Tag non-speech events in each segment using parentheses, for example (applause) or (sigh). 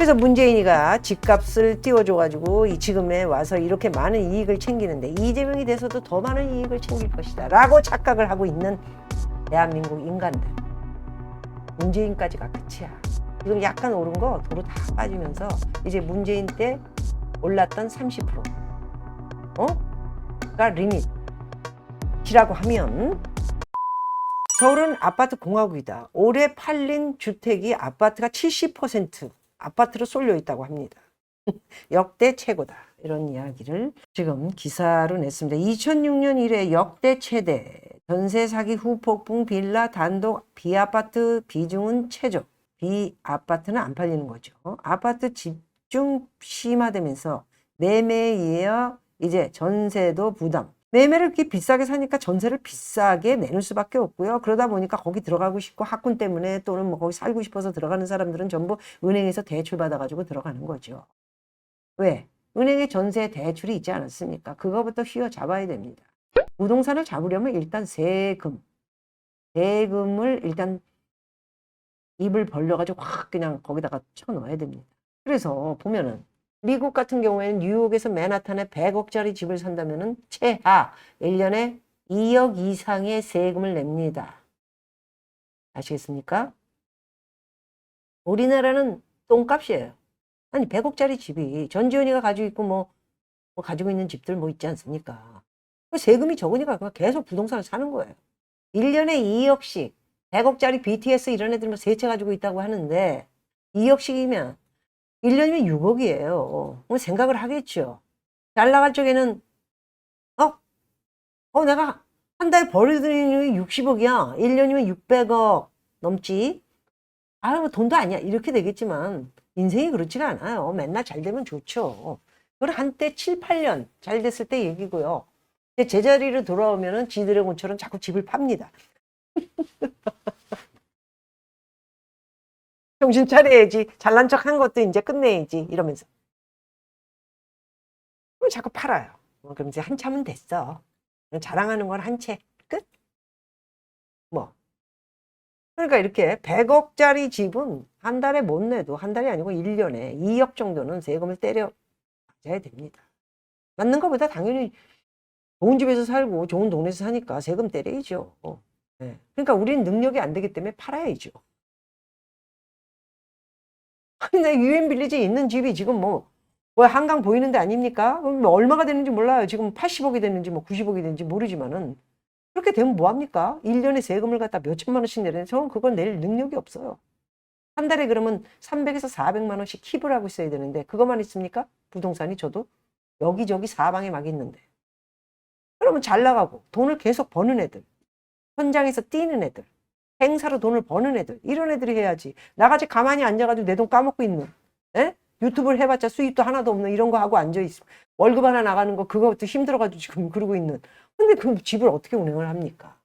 그래서 문재인이가 집값을 띄워줘가지고 이 지금에 와서 이렇게 많은 이익을 챙기는데 이재명이 돼서도 더 많은 이익을 챙길 것이다 라고 착각을 하고 있는 대한민국 인간들. 문재인까지가 끝이야. 지금 약간 오른 거 도로 다 빠지면서 이제 문재인 때 올랐던 30% 어? 가 리밋이라고 하면 서울은 아파트 공화국이다. 올해 팔린 주택이 아파트가 70% 아파트로 쏠려 있다고 합니다. (laughs) 역대 최고다. 이런 이야기를 지금 기사로 냈습니다. 2006년 이래 역대 최대 전세 사기 후폭풍 빌라 단독 비아파트 비중은 최저. 비아파트는 안 팔리는 거죠. 아파트 집중 심화되면서 매매에 이어 이제 전세도 부담. 매매를 이렇게 비싸게 사니까 전세를 비싸게 내는 수밖에 없고요. 그러다 보니까 거기 들어가고 싶고 학군 때문에 또는 뭐 거기 살고 싶어서 들어가는 사람들은 전부 은행에서 대출 받아가지고 들어가는 거죠. 왜? 은행에 전세 대출이 있지 않았습니까? 그거부터 휘어잡아야 됩니다. 부동산을 잡으려면 일단 세금, 세금을 일단 입을 벌려가지고 확 그냥 거기다가 쳐넣어야 됩니다. 그래서 보면은 미국 같은 경우에는 뉴욕에서 맨하탄에 100억짜리 집을 산다면은 최하 1년에 2억 이상의 세금을 냅니다. 아시겠습니까? 우리나라는 똥값이에요. 아니 100억짜리 집이 전지현이가 가지고 있고 뭐, 뭐 가지고 있는 집들 뭐 있지 않습니까? 그 세금이 적으니까 계속 부동산을 사는 거예요. 1년에 2억씩 100억짜리 BTS 이런 애들 뭐 세 채 가지고 있다고 하는데 2억씩이면 1년이면 6억이에요. 뭐 생각을 하겠죠. 잘 나갈 적에는 어? 어 내가 한 달 벌어들이는 60억이야. 1년이면 600억 넘지. 아, 뭐 돈도 아니야. 이렇게 되겠지만 인생이 그렇지가 않아요. 맨날 잘 되면 좋죠. 그걸 한때 7, 8년 잘 됐을 때 얘기고요. 제자리로 돌아오면은 지드래곤처럼 자꾸 집을 팝니다. 정신 차려야지. 잘난 척 한 것도 이제 끝내야지. 이러면서. 그럼 자꾸 팔아요. 어, 그럼 이제 한참은 됐어. 자랑하는 건 한 채. 끝? 뭐. 그러니까 이렇게 100억짜리 집은 한 달에 못 내도 한 달이 아니고 1년에 2억 정도는 세금을 때려 맞아야 됩니다. 맞는 것보다 당연히 좋은 집에서 살고 좋은 동네에서 사니까 세금 때려야죠. 어. 네. 그러니까 우리는 능력이 안 되기 때문에 팔아야죠. 내 유엔 빌리지에 있는 집이 지금 뭐, 뭐 한강 보이는 데 아닙니까? 그럼 뭐 얼마가 되는지 몰라요. 지금 80억이 됐는지 뭐 90억이 됐는지 모르지만은. 그렇게 되면 뭐 합니까? 1년에 세금을 갖다 몇 천만 원씩 내는데 저는 그걸 낼 능력이 없어요. 한 달에 그러면 300에서 400만 원씩 킵을 하고 있어야 되는데 그것만 있습니까? 부동산이 저도 여기저기 사방에 막 있는데. 그러면 잘 나가고 돈을 계속 버는 애들. 현장에서 뛰는 애들. 행사로 돈을 버는 애들 이런 애들이 해야지. 나같이 가만히 앉아가지고 내 돈 까먹고 있는 에? 유튜브를 해봤자 수입도 하나도 없는 이런 거 하고 앉아있어 월급 하나 나가는 거 그거부터 힘들어가지고 지금 그러고 있는. 근데 그 집을 어떻게 운영을 합니까?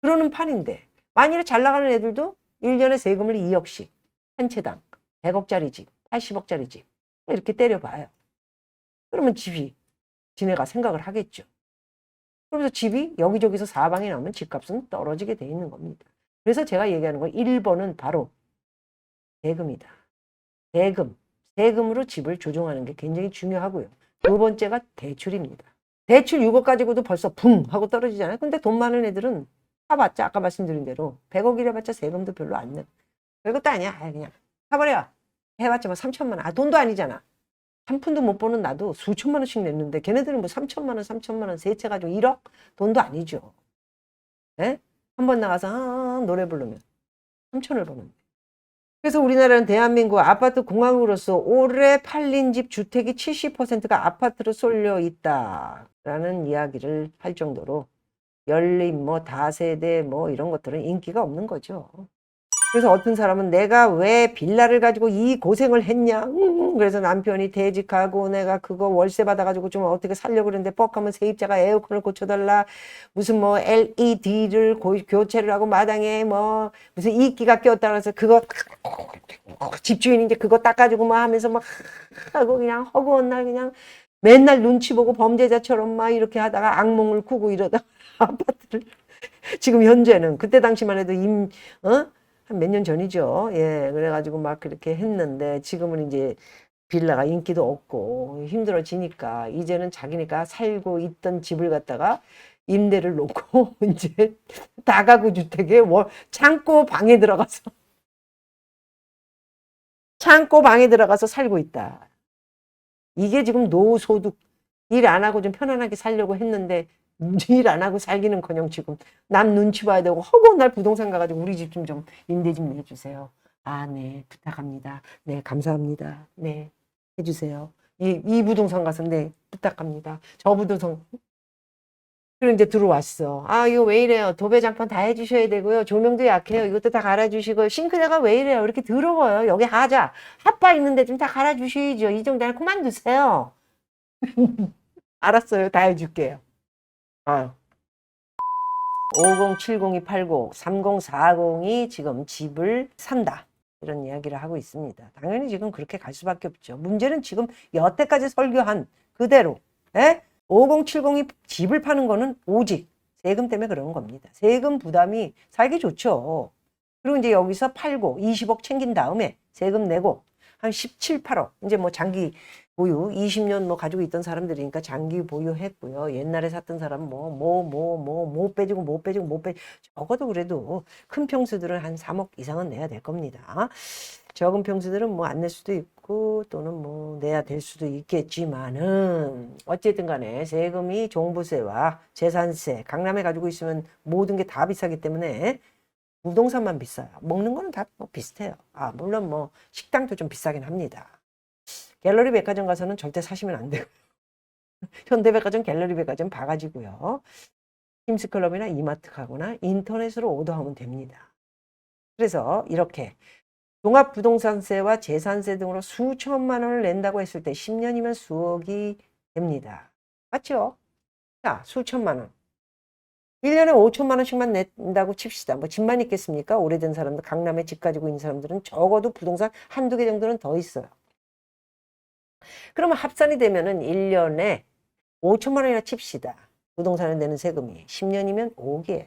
그러는 판인데 만일에 잘 나가는 애들도 1년에 세금을 2억씩 한 채당 100억짜리 집 80억짜리 집 이렇게 때려봐요. 그러면 집이 지네가 생각을 하겠죠. 그러면서 집이 여기저기서 사방에 나오면 집값은 떨어지게 돼 있는 겁니다 그래서 제가 얘기하는 건 1번은 바로 대금이다. 대금. 세금으로 집을 조정하는 게 굉장히 중요하고요. 두 번째가 대출입니다. 대출 6억 가지고도 벌써 붕 하고 떨어지잖아요. 근데 돈 많은 애들은 사봤자 아까 말씀드린 대로 100억이라 봤자 세금도 별로 안 내. 별것도 아니야. 아이, 그냥 사버려. 해봤자 뭐 3천만 원. 아 돈도 아니잖아. 한 푼도 못 버는 나도 수천만 원씩 냈는데 걔네들은 뭐 3천만 원, 3천만 원 세채 가지고 1억? 돈도 아니죠. 예? 한 번 나가서 아, 노래 부르면 3천을 버는데. 그래서 우리나라는 대한민국 아파트 공항으로서 올해 팔린 집 주택이 70%가 아파트로 쏠려 있다라는 이야기를 할 정도로 열린 뭐 다세대 뭐 이런 것들은 인기가 없는 거죠. 그래서 어떤 사람은 내가 왜 빌라를 가지고 이 고생을 했냐. 음, 그래서 남편이 퇴직하고 내가 그거 월세 받아가지고 좀 어떻게 살려고 그러는데 뻑하면 세입자가 에어컨을 고쳐달라. 무슨 뭐 LED를 교체를 하고 마당에 뭐 무슨 이끼가 꼈다 그래서 그거 집주인이 이제 그거 닦아주고 막 하면서 막 하고 그냥 허구한 날 그냥 맨날 눈치 보고 범죄자처럼 막 이렇게 하다가 악몽을 꾸고 이러다 (laughs) 아파트를 지금 현재는 그때 당시만 해도 임, 어? 한 몇 년 전이죠. 예, 그래가지고 막 그렇게 했는데 지금은 이제 빌라가 인기도 없고 힘들어지니까 이제는 자기네가 살고 있던 집을 갖다가 임대를 놓고 (laughs) 이제 다가구 주택에 월 창고 방에 들어가서 창고 방에 들어가서 살고 있다. 이게 지금 노소득 일 안 하고 좀 편안하게 살려고 했는데 일 안 하고 살기는커녕 지금 남 눈치 봐야 되고 허구한 날 부동산 가가지고 우리 집 좀 좀 임대 좀 내주세요. 아, 네, 부탁합니다. 네, 감사합니다. 네, 해주세요. 이, 이 부동산 가서 네, 부탁합니다. 저 부동산. 그리고 이제 들어왔어. 아, 이거 왜 이래요? 도배 장판 다 해주셔야 되고요. 조명도 약해요. 이것도 다 갈아주시고. 싱크대가 왜 이래요? 이렇게 더러워요. 여기 하자. 핫바 있는데 좀 다 갈아주셔야죠. 이 정도는 그만두세요. (laughs) 알았어요. 다 해줄게요. 아유. 5070이 팔고 3040이 지금 집을 산다. 이런 이야기를 하고 있습니다. 당연히 지금 그렇게 갈 수밖에 없죠. 문제는 지금 여태까지 설교한 그대로 예? 5070이 집을 파는 거는 오직 세금 때문에 그러는 겁니다. 세금 부담이 살기 좋죠. 그리고 이제 여기서 팔고 20억 챙긴 다음에 세금 내고 한 17, 8억 이제 뭐 장기 보유 20년 뭐 가지고 있던 사람들이니까 장기 보유했고요. 옛날에 샀던 사람 뭐 뭐 뭐뭐못 빼주고 못 빼주고 못 빼 적어도 그래도 큰 평수들은 한 3억 이상은 내야 될 겁니다. 적은 평수들은 뭐 안 낼 수도 있고 또는 뭐 내야 될 수도 있겠지만은 어쨌든 간에 세금이 종부세와 재산세 강남에 가지고 있으면 모든 게 다 비싸기 때문에 부동산만 비싸요. 먹는 거는 다 뭐 비슷해요. 아 물론 뭐 식당도 좀 비싸긴 합니다. 갤러리 백화점 가서는 절대 사시면 안 되고 (laughs) 현대백화점, 갤러리 백화점 봐가지고요. 힘스클럽이나 이마트 가거나 인터넷으로 오더하면 됩니다. 그래서 이렇게 종합부동산세와 재산세 등으로 수천만 원을 낸다고 했을 때 10년이면 수억이 됩니다. 맞죠? 자, 수천만 원. 1년에 5천만 원씩만 낸다고 칩시다. 뭐 집만 있겠습니까? 오래된 사람들, 강남에 집 가지고 있는 사람들은 적어도 부동산 한두 개 정도는 더 있어요. 그러면 합산이 되면은 1년에 5천만 원이나 칩시다. 부동산에 내는 세금이 10년이면 5억이에요.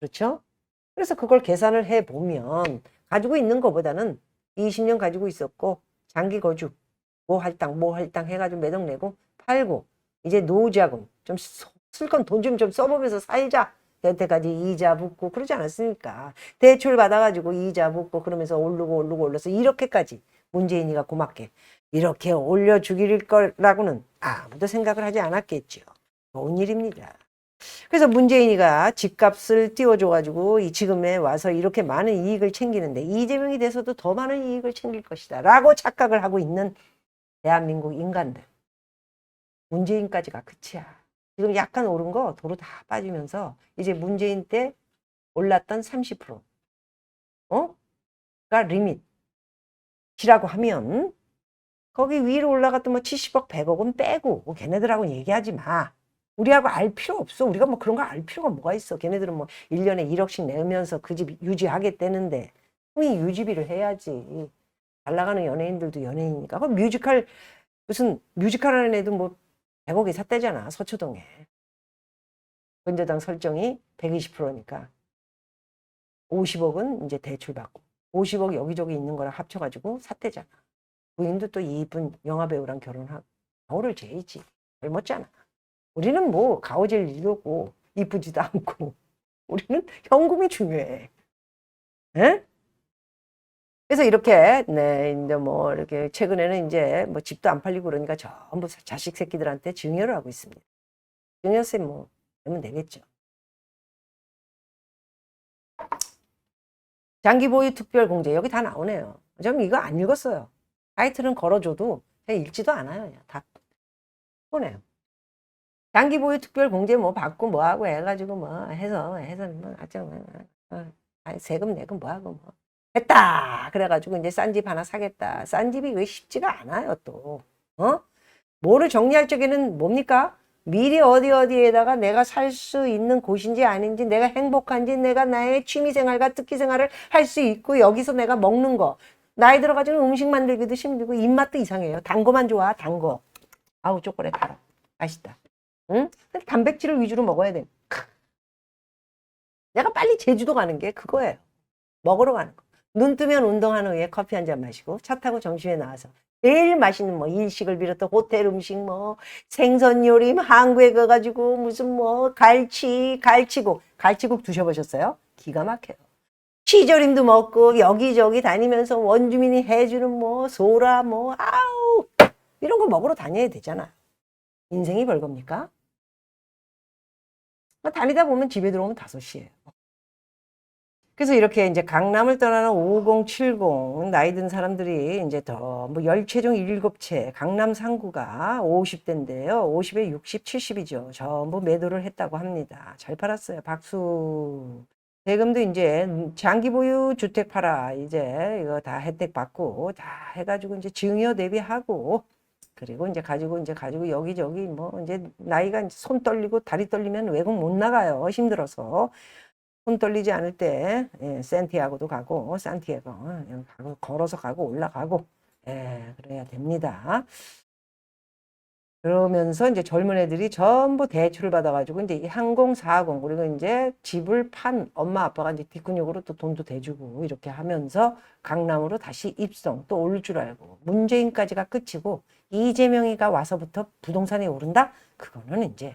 그렇죠? 그래서 그걸 계산을 해 보면 가지고 있는 것보다는 20년 가지고 있었고 장기 거주 뭐 할당 뭐 할당 해가지고 매덕 내고 팔고 이제 노후자금 좀 쓸 건 돈 좀 좀 써보면서 살자. 여태까지 이자 붙고 그러지 않았습니까? 대출 받아가지고 이자 붙고 그러면서 오르고 오르고 올라서 이렇게까지 문재인이가 고맙게 이렇게 올려주길 거라고는 아무도 생각을 하지 않았겠죠. 좋은 일입니다. 그래서 문재인이가 집값을 띄워줘가지고 이 지금에 와서 이렇게 많은 이익을 챙기는데 이재명이 돼서도 더 많은 이익을 챙길 것이다. 라고 착각을 하고 있는 대한민국 인간들. 문재인까지가 끝이야. 지금 약간 오른 거 도로 다 빠지면서 이제 문재인 때 올랐던 30% 어? 가 리밋 이라고 하면 거기 위로 올라갔던 뭐 70억, 100억은 빼고 뭐 걔네들하고 얘기하지 마. 우리하고 알 필요 없어. 우리가 뭐 그런 거 알 필요가 뭐가 있어. 걔네들은 뭐 1년에 1억씩 내면서 그 집 유지하겠다는데 형이 유지비를 해야지. 잘 나가는 연예인들도 연예인이니까. 그럼 뮤지컬 무슨 뮤지컬 하는 애도 뭐 100억이 샀대잖아. 서초동에. 민주당 설정이 120%니까 50억은 이제 대출 받고 50억 여기저기 있는 거랑 합쳐가지고 샀대잖아. 부인도 또 이쁜 영화배우랑 결혼하고 가오를 재이지. 젊었잖아. 우리는 뭐 가오질 일이고 이쁘지도 않고 (laughs) 우리는 현금이 중요해. 에? 그래서 이렇게 네 이제 뭐 이렇게 최근에는 이제 뭐 집도 안 팔리고 그러니까 전부 자식 새끼들한테 증여를 하고 있습니다. 증여세 뭐 내면 되겠죠. 장기 보유 특별 공제 여기 다 나오네요. 좀 이거 안 읽었어요. 타이틀은 걸어줘도 그냥 읽지도 않아요. 다 보네요. 장기 보유 특별 공제 뭐 받고 뭐 하고 해가지고 뭐 해서 해서 뭐 아주 뭐, 어, 아니, 세금 내고 뭐 하고 뭐 했다. 그래가지고 이제 싼 집 하나 사겠다. 싼 집이 왜 쉽지가 않아요 또. 어? 뭐를 정리할 적에는 뭡니까? 미리 어디 어디에다가 내가 살 수 있는 곳인지 아닌지 내가 행복한지 내가 나의 취미생활과 특기생활을 할 수 있고 여기서 내가 먹는 거 나이 들어가지고 음식 만들기도 힘들고 입맛도 이상해요. 단 거만 좋아 단 거. 아우 초콜릿 달아. 맛있다. 응? 단백질을 위주로 먹어야 돼. 내가 빨리 제주도 가는 게 그거예요. 먹으러 가는 거. 눈 뜨면 운동하는 후에 커피 한 잔 마시고 차 타고 점심에 나와서 제일 맛있는 뭐 일식을 비롯해 호텔 음식 뭐 생선 요리 뭐 한국에 가가지고 무슨 뭐 갈치 갈치국 갈치국 드셔보셨어요? 기가 막혀요. 치조림도 먹고 여기저기 다니면서 원주민이 해주는 뭐 소라 뭐 아우 이런 거 먹으러 다녀야 되잖아. 인생이 별겁니까? 뭐 다니다 보면 집에 들어오면 5시예요. 그래서 이렇게 이제 강남을 떠나는 5070 나이 든 사람들이 이제 더뭐 열채 중 7채 강남 상구가 50대인데요. 50에 60, 70이죠. 전부 매도를 했다고 합니다. 잘 팔았어요. 박수. 대금도 이제 장기 보유 주택 팔아 이제 이거 다 혜택 받고 다 해가지고 이제 증여 대비하고 그리고 이제 가지고 이제 가지고 여기저기 뭐 이제 나이가 이제 손 떨리고 다리 떨리면 외국 못 나가요 힘들어서 손 떨리지 않을 때 예, 산티아고도 가고 산티아고 어, 가고 걸어서 가고 올라가고 예, 그래야 됩니다. 그러면서 이제 젊은 애들이 전부 대출을 받아가지고 이제 이 항공 사공 그리고 이제 집을 판 엄마 아빠가 이제 뒷근육으로 또 돈도 대주고 이렇게 하면서 강남으로 다시 입성 또올줄 알고 문재인까지가 끝이고 이재명이가 와서부터 부동산이 오른다? 그거는 이제